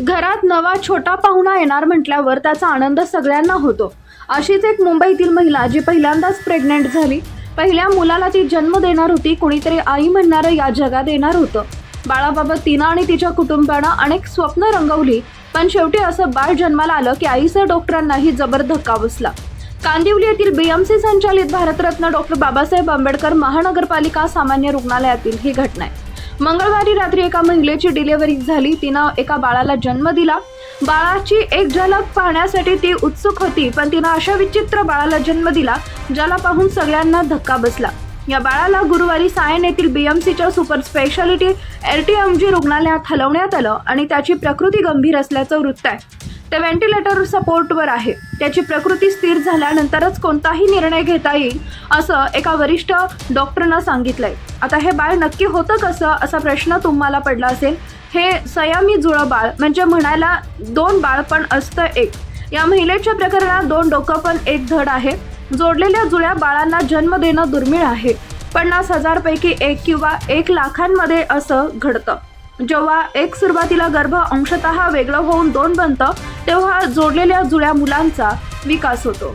घरात नवा छोटा पाहुणा येणार म्हटल्यावर त्याचा आनंद सगळ्यांना होतो. अशीच एक मुंबईतील महिला जी पहिल्यांदाच प्रेग्नेंट झाली. पहिल्या मुलाला ती जन्म देणार होती कुणीतरी आई म्हणणारं या जगात येणार होतं. बाळाबाबत तिनं आणि तिच्या कुटुंबानं अनेक स्वप्न रंगवली पण शेवटी असं बाळ जन्माला आलं की आईसह डॉक्टरांनाही जबर धक्का बसला. कांदिवली येथील बीएमसी संचालित भारतरत्न डॉक्टर बाबासाहेब आंबेडकर महानगरपालिका सामान्य रुग्णालयातील ही घटना आहे. मंगळवारी रात्री एका महिलेची डिलिव्हरी झाली. तिनं एका बाळाला जन्म दिला. बाळाची एक झलक पाहण्यासाठी ती उत्सुक होती पण तिनं अशा विचित्र बाळाला जन्म दिला ज्याला पाहून सगळ्यांना धक्का बसला. या बाळाला गुरुवारी सायन येथील बीएमसीच्या super speciality L T M G रुग्णालयात हलवण्यात आलं आणि त्याची प्रकृती गंभीर असल्याचं वृत्त आहे. ते व्हेंटिलेटर सपोर्टवर आहे. त्याची प्रकृती स्थिर झाल्यानंतरच कोणताही निर्णय घेता येईल असं एका वरिष्ठ डॉक्टरनं सांगितलंय. आता हे बाळ नक्की होतं कसं असा प्रश्न तुम्हाला पडला असेल? हे सयामी जुळं बाळ म्हणजे म्हणायला दोन बाळ पण असतं एक. या महिलेच्या प्रकरणात दोन डोकं पण एक धड आहे. जोडलेल्या जुळ्या बाळांना जन्म देणं दुर्मिळ आहे. पन्नास हजारपैकी एक किंवा एक लाखांमध्ये असं घडतं. जेव्हा एक सुरुवातीला गर्भ अंशतः वेगळं होऊन दोन बनतं तेव्हा जोडलेल्या जुळ्या मुलांचा विकास होतो.